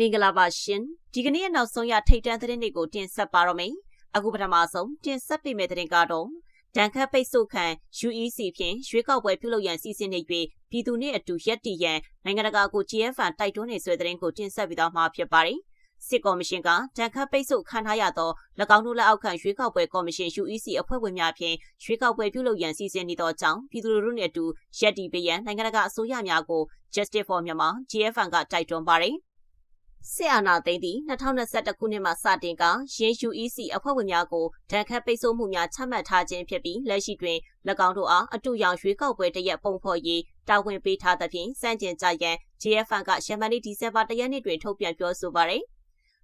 မင်္ဂလာပါရှင်ဒီကနေ့ရဲ့နောက်ဆုံးရထိတ်တန့်သတင်းတွေကိုတင်ဆက်ပါတော့မယ်အခုပထမဆုံးတင်ဆက်ပေးမယ့်သတင်းကတော့ဒဏ်ခတ်ပိတ်ဆို့ခံ UEC ဖြင့်ရွေးကောက်ပွဲပြုလုပ်ရန်စီစဉ်နေ၍ပြည်သူနှင့်အတူရက်တည်ရန်နိုင်ငံတကာကို GFN တိုက်တွန်းနေဆွေသတင်းကိုတင်ဆက်ပြီးတော့မှာဖြစ်ပါတယ်စစ်ကော်မရှင်ကတန်ခတ်ပိတ်ဆို့ခံထားရသော၎င်းတို့လက်အောက်ခံရွေးကောက်ပွဲကော်မရှင် UEC အဖွဲ့ဝင်များဖြင့်ရွေးကောက်ပွဲပြုလုပ်ရန်စီစဉ်နေသောကြောင့်ပြည်သူလူထုနှင့်အတူရက်တီပေးရန်နိုင်ငံတကာအစိုးရများကို Justice for Myanmar GFN ကတိုက်တွန်းပါတယ် စစ်အာဏာသိမ်းသည့်2021ခုနှစ်မှစတင်ကရင်း UEC အဖွဲ့ဝင်များကိုဒဏ်ခတ်ပိတ်ဆို့မှုများချမှတ်ထားခြင်းဖြစ်ပြီးလက်ရှိတွင်၎င်းတို့အားအတူရောင်ရွေးကောက်ပွဲတရက်ပုံဖော်ရေးတာဝန်ပေးထားသဖြင့်စန့်ကျင်ကြရန် GFN ကရမန်နီဒီဇင်ဘာတရက်နေ့တွင်ထုတ်ပြန်ပြောဆိုပါရယ်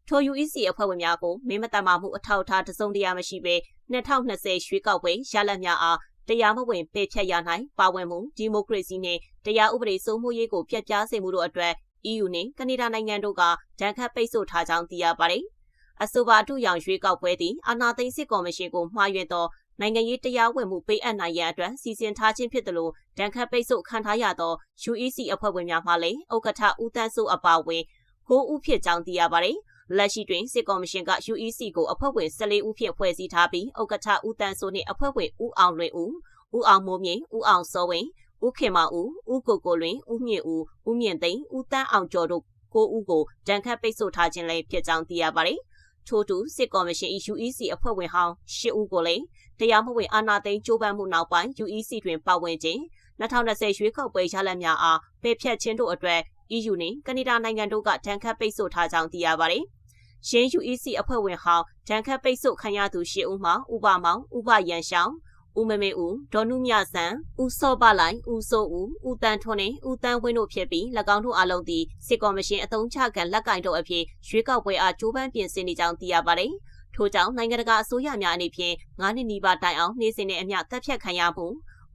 ထို UEC အဖွဲ့ဝင်များကိုမင်းမတမာမှုအထောက်အထားတစုံတရာမရှိဘဲ2020ရွေးကောက်ပွဲရလဒ်များအားတရားမဝင်ပယ်ဖျက်ရနိုင်ပါဝင်မှုဒီမိုကရေစီနှင့်တရားဥပဒေစိုးမိုးရေးကိုပြတ်ပြားစေမှုတို့အတွက် EU နှင့်ကနေဒါနိုင်ငံတို့ကဒဏ်ခတ်ပိတ်ဆို့ထားကြောင်းသိရပါတယ်။အဆိုပါအထူးရောင်ရွေးကောက်ပွဲသည်အာဏာသိမ်းစစ်ကော်မရှင်ကိုမှားယွင်းသောနိုင်ငံရေးတရားဝင်မှုပေးအပ်နိုင်ရန်အတွက်စီစဉ်ထားခြင်းဖြစ်သလိုဒဏ်ခတ်ပိတ်ဆို့ခံထားရသော UEC အဖွဲ့ဝင်များမှလည်းဥက္ကဋ္ဌဦးတန်းစိုးအပါအဝင်ကိုဦးဖြစ်ကြောင်းသိရပါတယ်။လက်ရှိတွင်စစ်ကော်မရှင်က UEC ကိုအဖွဲ့ဝင်14ဦးဖြင့်ဖွဲ့စည်းထားပြီးဥက္ကဋ္ဌဦးတန်းစိုးနှင့်အဖွဲ့ဝင်ဦးအောင်လွင်ဦးဦးအောင်မိုးမြင့်ဦးအောင်စောဝင်း ဦးခင်မဦးဦးကိုကိုလွင်ဦးမြင့်ဦးဦးမြင့်သိန်းဦးတန်းအောင်ကျော်တို့ကိုဦးကိုဒဏ်ခတ်ပိတ်ဆို့ထားခြင်းလည်းဖြစ်ကြောင်းသိရပါတယ်။ထို့တူစစ်ကော်မရှင် UEC အဖွဲ့ဝင်ဟောင်း၈ဦးကိုလည်းတရားမဝင်အာဏာသိမ်းကြိုးပမ်းမှုနောက်ပိုင်း UEC တွင်ပါဝင်ခြင်း2020ရွေးကောက်ပွဲရလဒ်များအားပယ်ဖျက်ခြင်းတို့အတွက် EU နှင့်ကနေဒါနိုင်ငံတို့ကဒဏ်ခတ်ပိတ်ဆို့ထားကြောင်းသိရပါတယ်။ရင်း UEC အဖွဲ့ဝင်ဟောင်းဒဏ်ခတ်ပိတ်ဆို့ခံရသူ၈ဦးမှာဥပမောင်ဥပရန်ရှောင်း ဦးမမေဦးဒေါ်နုမြဆန်ဦးစောပလိုက်ဦးစိုးဦးဦးတန်းထွန်းနဲ့ဦးတန်းဝင်းတို့ဖြစ်ပြီး၎င်းတို့အလုံးသည်စစ်ကော်မရှင်အုံချခံလက်ကင်တို့အဖြစ်ရွေးကောက်ပွဲအားကြိုးပမ်းပြင်ဆင်နေကြောင်းသိရပါတယ်။ထို့ကြောင့်နိုင်ငံတကာအစိုးရများအနေဖြင့်9နှစ်နီးပါးတိုင်အောင်နှိစင်တဲ့အမျှတပ်ဖြတ်ခံရမှု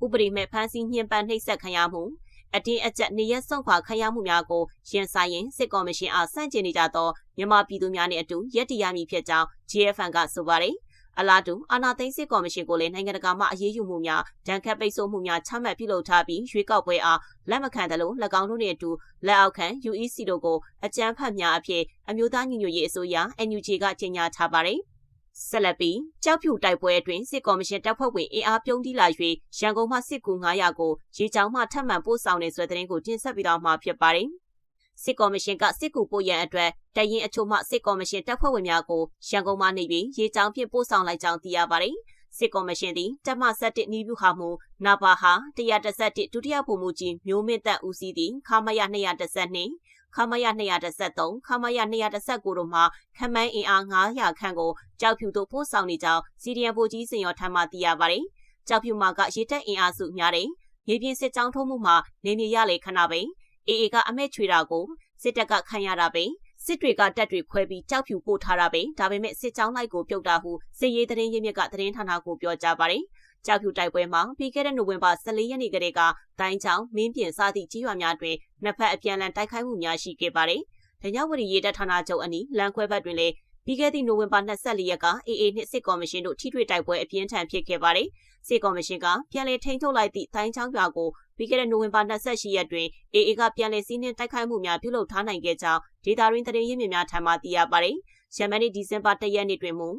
ဥပဒေမဲ့ဖမ်းဆီးညှဉ်းပန်းနှိပ်စက်ခံရမှုအတင်းအကျပ်နေရဆုံးခွာခံရမှုများကိုရင်ဆိုင်ရင်စစ်ကော်မရှင်အားစန့်ကျင်နေကြသောမြန်မာပြည်သူများနှင့်အတူရက်တည်ရမည်ဖြစ်ကြောင်း GFN ကဆိုပါတယ်။ အလားတူအာနာသိန်းစစ်ကော်မရှင်ကိုလည်းနိုင်ငံတကာမှအရေးယူမှုများဒဏ်ခတ်ပိတ်ဆို့မှုများချမှတ်ပြုလုပ်ထားပြီးရွေးကောက်ပွဲအားလက်မခံသလို၎င်းတို့နှင့်အတူလက်အောက်ခံ UEC တို့ကိုအကြမ်းဖက်များအဖြစ်အမျိုးသားညီညွတ်ရေးအစိုးရ NUG ကကြေညာထားပါတယ်။ဆက်လက်ပြီးကြောက်ဖြူတိုက်ပွဲအတွင်းစစ်ကော်မရှင်တပ်ဖွဲ့ဝင်အင်အားပြုံးတီးလာ၍ရန်ကုန်မှစစ်ကူ900ကိုရေချောင်းမှထပ်မံပို့ဆောင်နေဆွဲတဲ့တင်ကိုတင်ဆက်ပြီးတော့မှာဖြစ်ပါတယ်။ စစ်ကော်မရှင်ကစစ်ကူပို့ရန်အတွက်တရင်အချို့မှစစ်ကော်မရှင်တပ်ဖွဲ့ဝင်များကိုရန်ကုန်မှနေပြီးရေကြောင်းဖြင့်ပို့ဆောင်လိုက်ကြောင်းသိရပါတယ်။စစ်ကော်မရှင်သည်တပ်မ7နီးပြူဟာမှုနာဘာဟာ131ဒုတိယဗိုလ်မှူးကြီးမျိုးမင်းတပ်ဦးစီးသည်ခမာယ212ခမရ213ခမရ219တို့မှခမန်းအင်အား900ခန့်ကိုကြောက်ဖြူတို့ပို့ဆောင်နေကြောင်းစီဒီယံဗိုလ်ကြီးစင်ရောထမ်းမှသိရပါတယ်။ကြောက်ဖြူမှာကရေတပ်အင်အားစုများတယ်။မြေပြင်စစ်ကြောင်းထုံးမှုမှာနေမြေရလေခဏပဲ အေအေကအမဲချွေတာကိုစစ်တပ်ကခံရတာပဲစစ်တွေကတက်တွေခွဲပြီးကြောက်ဖြူပို့ထားတာပဲဒါပေမဲ့စစ်ကြောင်းလိုက်ကိုပြုတ်တာဟုစစ်ရေးသတင်းရင်းမြစ်ကသတင်းဌာနကိုပြောကြားပါတယ်ကြောက်ဖြူတိုက်ပွဲမှာပြီးခဲ့တဲ့နိုဝင်ဘာ14ရက်နေ့ကတည်းကတိုင်းချောင်းမင်းပြင်စသည့်ကြီးရွာများတွင်နှစ်ဖက်အပြန်အလှန်တိုက်ခိုက်မှုများရှိခဲ့ပါတယ်။ဒညဝရီရေးတပ်ဌာနချုပ်အနီးလမ်းခွဲဘက်တွင်လည်း ပြီးခဲ့သည့်နိုဝင်ဘာ24ရက်က AA နှင့်စစ်ကော်မရှင်တို့ထိတွေ့တိုက်ပွဲအပြင်းထန်ဖြစ်ခဲ့ပါတယ်။စစ်ကော်မရှင်ကပြန်လည်ထိန်းချုပ်လိုက်သည့်တိုင်းချောင်းရွာကိုပြီးခဲ့တဲ့နိုဝင်ဘာ28ရက်တွင် AA ကပြန်လည်စီးနှင်းတိုက်ခိုက်မှုများပြုလုပ်ထားနိုင်ခဲ့ကြောင်းဒေတာရင်းသတင်းရင်းမြစ်များထံမှသိရပါတယ်။ရမန်နေ့ဒီဇင်ဘာ1ရက်နေ့တွင်မူ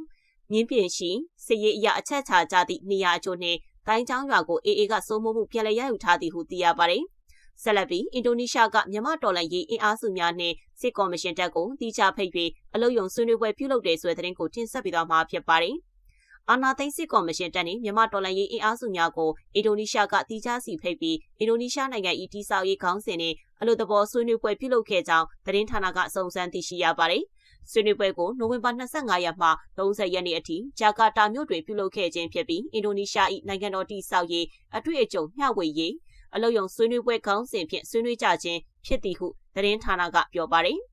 မြင်းပြင်ရှိစစ်ရေးအရာအချက်ချာကြသည့်နေရာအချို့နှင့်တိုင်းချောင်းရွာကို AA ကစိုးမိုးမှုပြန်လည်ရယူထားသည်ဟုသိရပါတယ်။ ဆက်လက်ပြီးအင်ဒိုနီးရှားကမြန်မာတော်လှန်ရေးအင်အားစုများနှင့်စစ်ကော်မရှင်တပ်ကိုတီးခြားဖိတ်၍အလုယုံဆွေးနွေးပွဲပြုလုပ်တဲ့ဆိုတဲ့သတင်းကိုတင်ဆက်ပေးသွားမှာဖြစ်ပါတယ်။အာနာသိန်းစစ်ကော်မရှင်တက်နေမြန်မာတော်လှန်ရေးအင်အားစုများကိုအင်ဒိုနီးရှားကတီးခြားစီဖိတ်ပြီးအင်ဒိုနီးရှားနိုင်ငံ၏တိစောက်ရေးခေါင်းစဉ်နဲ့အလို့တဘောဆွေးနွေးပွဲပြုလုပ်ခဲ့ကြောင်းသတင်းဌာနကစုံစမ်းသိရှိရပါတယ်။ဆွေးနွေးပွဲကိုနိုဝင်ဘာ25ရက်မှ30ရက်နေ့အထိဂျာကာတာမြို့တွင်ပြုလုပ်ခဲ့ခြင်းဖြစ်ပြီးအင်ဒိုနီးရှား၏နိုင်ငံတော်တိစောက်ရေးအတွေ့အကြုံမျှဝေရေး အလို့ယုံဆွေးနွေးပွဲခေါင်းစဉ်ဖြင့်ဆွေးနွေးကြခြင်းဖြစ်သည်ဟုသတင်းဌာနကပြောပါတယ်။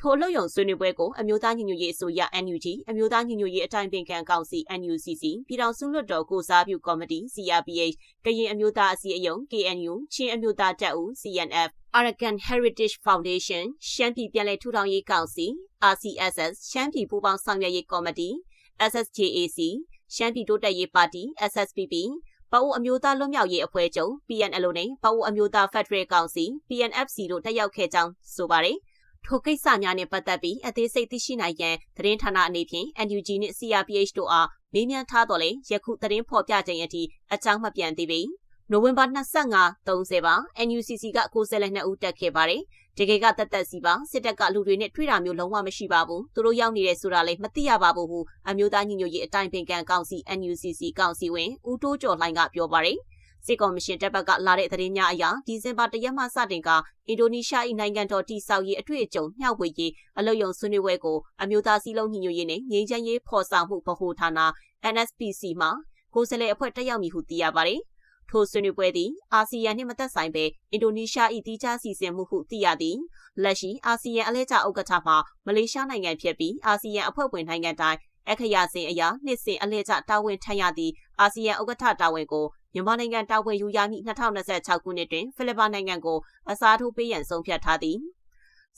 ထိုအလုပ်ယုံဆွေးနွေးပွဲကိုအမျိုးသားညီညွတ်ရေးအစိုးရ NUG အမျိုးသားညီညွတ်ရေးအတိုင်းပင်ခံကောင်စီ NUCC ပြည်ထောင်စုလွှတ်တော်ကိုစားပြုကော်မတီ CRPH ကရင်အမျိုးသားအစည်းအရုံး KNU ချင်းအမျိုးသားတပ်ဦး CNF Arakan Heritage Foundation ရှမ်းပြည်ပြည်လဲထူထောင်ရေးကောင်စီ RCSS ရှမ်းပြည်ပူးပေါင်းဆောင်ရွက်ရေးကော်မတီ SSJAC ရှမ်းပြည်တိုးတက်ရေးပါတီ SSPP ပအိုအမျိုးသားလွတ်မြောက်ရေးအဖွဲ့ချုပ် PNL နဲ့ပအိုအမျိုးသားဖက်ဒရယ်ကောင်စီ PNFC တို့တက်ရောက်ခဲ့ကြောင်းဆိုပါတယ်။ထိုကိစ္စများနှင့်ပတ်သက်ပြီးအသေးစိတ်သိရှိနိုင်ရန်သတင်းဌာနအနေဖြင့် NUG နှင့် CRPH တို့အားမေးမြန်းထားတော်လဲယခုသတင်းဖော်ပြခြင်းအထိအကြောင်းမပြန်သေးပေ။ နိုဝင်ဘာ25 30ပါ NUCC ကကိုယ်စားလှယ်2ဦးတက်ခဲ့ပါတယ်။တကယ်ကတက်တက်စီပါစစ်တပ်ကလူတွေနဲ့တွေ့တာမျိုးလုံးဝမရှိပါဘူး။သူတို့ရောက်နေတယ်ဆိုတာလည်းမသိရပါဘူးဟုအမျိုးသားညီညွတ်ရေးအတိုင်းပင်ခံကောင်စီ NUCC ကောင်စီဝင်ဦးတိုးကျော်လှိုင်ကပြောပါတယ်။စစ်ကော်မရှင်တပ်ဘက်ကလာတဲ့သတင်းများအရဒီဇင်ဘာတရက်မှစတင်ကအင်ဒိုနီးရှား၏နိုင်ငံတော်တည်ဆောက်ရေးအတွေ့အကြုံမျှဝေရေးအလုပ်ရုံဆွေးနွေးပွဲကိုအမျိုးသားစည်းလုံးညီညွတ်ရေးနဲ့ငြိမ်းချမ်းရေးဖော်ဆောင်မှုဗဟိုဌာန NSPC မှကိုယ်စားလှယ်အဖွဲ့တက်ရောက်မည်ဟုသိရပါတယ်။ ထိုဆွေးနွေးပွဲသည်အာဆီယံနှင့်မသက်ဆိုင်ဘဲအင်ဒိုနီးရှား၏တီးခြားစီစဉ်မှုဟုသိရသည်။လက်ရှိအာဆီယံအလဲကျဥက္ကဋ္ဌမှမလေးရှားနိုင်ငံဖြစ်ပြီးအာဆီယံအဖွဲ့ဝင်နိုင်ငံတိုင်းအခရာစဉ်အရာနှစ်စဉ်အလဲကျတာဝန်ထမ်းရသည့်အာဆီယံဥက္ကဋ္ဌတာဝန်ကိုမြန်မာနိုင်ငံတာဝန်ယူရမည့်2026ခုနှစ်တွင်ဖိလစ်ပိုင်နိုင်ငံကိုအစားထိုးပေးရန်ဆုံးဖြတ်ထားသည်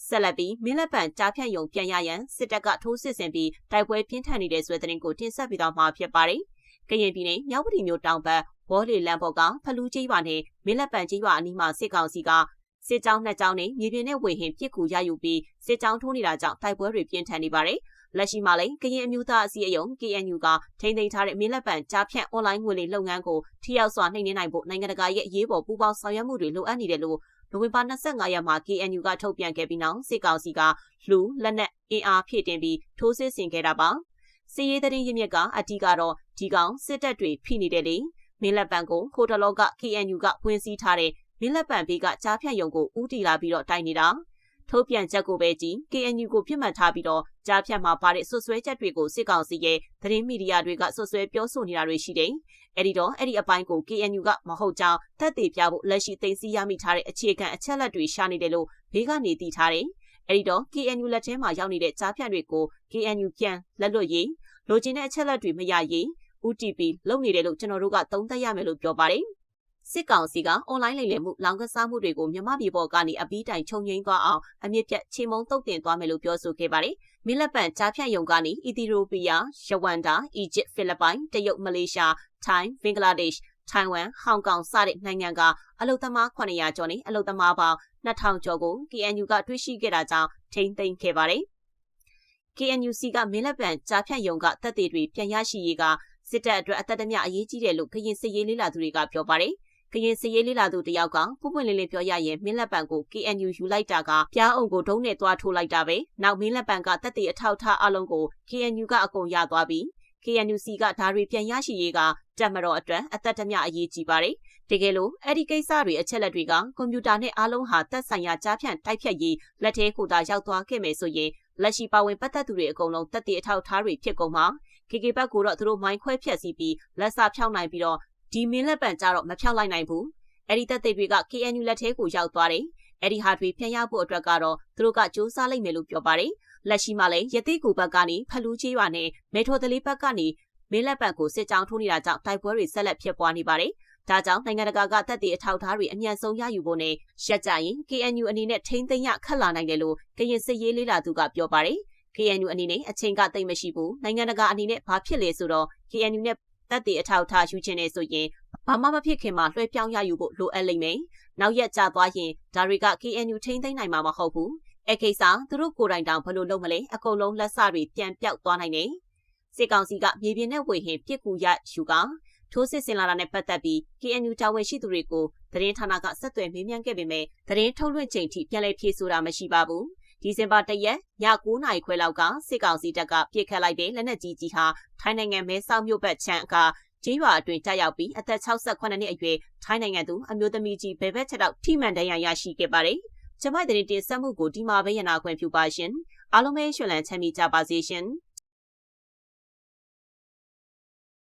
ဆက်လက်ပြီးမင်းလက်ပံကြားဖြတ်ယုံပြန်ရရန်စစ်တပ်ကထိုးစစ်ဆင်ပြီးတိုက်ပွဲပြင်းထန်နေတဲ့ဆွဲတဲ့ရင်ကိုတင်ဆက်ပြီးတော့မှာဖြစ်ပါတယ်။ ကရင်ပြည်နယ်မြောက်ပတီမြို့တောင်ဘက်ဝေါ်လီလန်ဘော်ကဖလူးကြီးရွာနဲ့မင်းလက်ပံကြီးရွာအနီးမှာစစ်ကောင်စီကစစ်ကြောင်းနှစ်ကြောင်းနဲ့မြေပြင်နဲ့ဝေဟင်ပြစ်ကူရယူပြီးစစ်ကြောင်းထိုးနေတာကြောင့်တိုက်ပွဲတွေပြင်းထန်နေပါတယ်။လက်ရှိမှာလည်းကရင်အမျိုးသားအစည်းအရုံး KNU ကထိန်းသိမ်းထားတဲ့မင်းလက်ပံကြားဖြန့်အွန်လိုင်းငွေလိမ်လုပ်ငန်းကိုထိရောက်စွာနှိမ်နင်းနိုင်ဖို့နိုင်ငံတကာရဲ့အရေးပေါ်ပူးပေါင်းဆောင်ရွက်မှုတွေလိုအပ်နေတယ်လို့နိုဝင်ဘာ25ရက်မှာ KNU ကထုတ်ပြန်ခဲ့ပြီးနောက်စစ်ကောင်စီကလူလက်နက်အင်အားဖြည့်တင်ပြီးထိုးစစ်ဆင်ခဲ့တာပါစီရေးတဲ့ရင်းမြစ်ကအထီးကတော့ ဒီကောင်စစ်တပ်တွေဖိနေတယ်လေမင်းလက်ပံကိုခိုတလောက KNU ကဝင်စည်းထားတဲ့မင်းလက်ပံဘေးကကြားဖြတ်ယုံကိုဦးတီလာပြီးတော့တိုင်နေတာထုတ်ပြန်ချက်ကိုပဲကြည့် KNU ကိုပြစ်မှတ်ထားပြီးတော့ကြားဖြတ်မှာပါတဲ့ဆွဆွဲချက်တွေကိုစစ်ကောင်စီရဲ့သတင်းမီဒီယာတွေကဆွဆွဲပြောဆိုနေတာတွေရှိတယ်။အဲဒီတော့အဲ့ဒီအပိုင်းကို KNU ကမဟုတ်ကြောင်းသက်သေပြဖို့လက်ရှိသိသိရမိထားတဲ့အခြေခံအချက်လက်တွေရှာနေတယ်လို့ဘေးကနေသိထားတယ်။အဲဒီတော့ KNU လက်ထဲမှာရောက်နေတဲ့ကြားဖြတ်တွေကို KNU ပြန်လက်လွတ်ရေးလိုချင်တဲ့အချက်လက်တွေမရရေး UTP လုပ်နေတယ်လို့ကျွန်တော်တို့ကသုံးသပ်ရမယ်လို့ပြောပါတယ်။စစ်ကောင်စီကအွန်လိုင်းလိမ်လည်မှုလောင်ကစားမှုတွေကိုမြမပြည်ပေါ်ကနေအပီးတိုင်ခြုံငိမ့်သွားအောင်အမြင့်ပြတ်ချေမုံတုတ်တင်သွားမယ်လို့ပြောဆိုခဲ့ပါတယ်။မီလက်ပန်ကြားဖြတ်ယုံကနေအီသီယိုးပီးယား၊ယဝမ်ဒါ၊အီဂျစ်၊ဖိလစ်ပိုင်၊တရုတ်၊မလေးရှား၊ထိုင်း၊ဘင်္ဂလားဒေ့ရှ်ထိုင်ဝမ်၊ဟောင်ကောင်စတဲ့နိုင်ငံကအလုသမား900ကျော်နဲ့အလုသမားပေါင်း2000ကျော်ကို KNU ကတွေ့ရှိခဲ့တာကြောင့်ထိမ့်သိမ်းခဲ့ပါတယ်။ KNUC ကမင်းလက်ပံကြားဖြတ်ယုံကတပ်တွေတွေပြန်ရရှိရေးက စစ်တပ်အတွက်အသက်တမအရေးကြီးတယ်လို့ကရင်စစ်ရေးလေးလာသူတွေကပြောပါတယ်။ကရင်စရေးလေးလာသူတယောက်ကပွပွင့်လင်းလင်းပြောရရင်မင်းလက်ပံကို KNU ယူလိုက်တာကပြားအောင်ကိုဒုံးနဲ့သွားထိုးလိုက်တာပဲနောက်မင်းလက်ပံကတက်တဲ့အထောက်ထားအလုံးကို KNU ကအကုန်ရသွားပြီး KNUC ကဓာရီပြန်ရရှိရေးကတက်မတော်အတွက်အသက်တမျှအရေးကြီးပါတယ်တကယ်လို့အဲ့ဒီကိစ္စတွေအချက်လက်တွေကကွန်ပျူတာနဲ့အားလုံးဟာသက်ဆိုင်ရာကြားဖြန့်တိုက်ဖြတ်ရေးလက်ထဲကိုသာရောက်သွားခဲ့မယ်ဆိုရင်လက်ရှိပါဝင်ပတ်သက်သူတွေအကုန်လုံးတက်တဲ့အထောက်ထားတွေဖြစ်ကုန်မှာ KK ဘက်ကိုတော့သူတို့မိုင်းခွဲဖြက်စီးပြီးလက်စာဖြောင်းနိုင်ပြီးတော့ဒီမင်းလက်ပံကြတော့မဖြောက်လိုက်နိုင်ဘူးအဲ့ဒီတပ်သိတွေက KNU လက်ထဲကိုရောက်သွားတယ်အဲ့ဒီဟာတွေပြန်ရဖို့အတွက်ကတော့သူတို့ကစူးစမ်းလိုက်မယ်လို့ပြောပါတယ်လက်ရှိမှာလည်းရတိကူဘက်ကနေဖလူးချေးရွာနဲ့မေထော်တလေးဘက်ကနေမင်းလက်ပံကိုစစ်ကြောင်းထိုးနေတာကြောင့်တိုက်ပွဲတွေဆက်လက်ဖြစ်ပွားနေပါတယ်ဒါကြောင့်နိုင်ငံတကာကတပ်တွေအထောက်ထားတွေအမြန်ဆုံးရယူဖို့နဲ့ရက်ကြရင် KNU အနေနဲ့ထိမ့်သိမ်းရခက်လာနိုင်တယ်လို့ကရင်စစ်ရေးလေးလာသူကပြောပါတယ်။ KNU အနေနဲ့အချိန်ကတိတ်မရှိဘူးနိုင်ငံတကာအနေနဲ့ဘာဖြစ်လဲဆိုတော့ KNU နဲ့တပ်တွေအထောက်ထားယူခြင်းနဲ့ဆိုရင်ဘာမှမဖြစ်ခင်မှာလွှဲပြောင်းရယူဖို့လိုအပ်လိမ့်မယ်။နောက်ရက်ကြာသွားရင်ဒါတွေက KNU ထိန်းသိမ်းနိုင်မှာမဟုတ်ဘူး။အဲကိစ္စသူတို့ကိုယ်တိုင်တောင်ဘယ်လိုလုပ်မလဲအကုန်လုံးလက်စတွေပြန်ပြောက်သွားနိုင်တယ်။စစ်ကောင်စီကမြေပြင်နဲ့ဝေဟင်ပြစ်ကူရယူကထိုးစစ်ဆင်လာတာနဲ့ပတ်သက်ပြီး KNU တာဝန်ရှိသူတွေကိုသတင်းဌာနကဆက်သွယ်မေးမြန်းခဲ့ပေမဲ့သတင်းထုတ်လွှင့်ချိန်ထိပြန်လည်ဖြေဆိုတာမရှိပါဘူး။ ဒီဇင်ဘာ၁ရက်ည9နာရီခွဲလောက်ကစစ်ကောင်စီတပ်ကပြစ်ခတ်လိုက်တဲ့လက်နက်ကြီးကြီးဟာထိုင်းနိုင်ငံမဲဆောက်မြို့ဘက်ခြမ်းကကျေးရွာအတွင်းကြားရောက်ပြီးအသက်68နှစ်အရွယ်ထိုင်းနိုင်ငံသူအမျိုးသမီးကြီးဘယ်ဘက်ချက်တော့ထိမှန်ဒဏ်ရာရရှိခဲ့ပါတယ်။ကျမတဲ့တင်ဆက်မှုကိုဒီမှာပဲရနာခွင့်ပြုပါရှင်။အားလုံးပဲရွှေလန်းချမ်းမြေကြပါစေရှင်။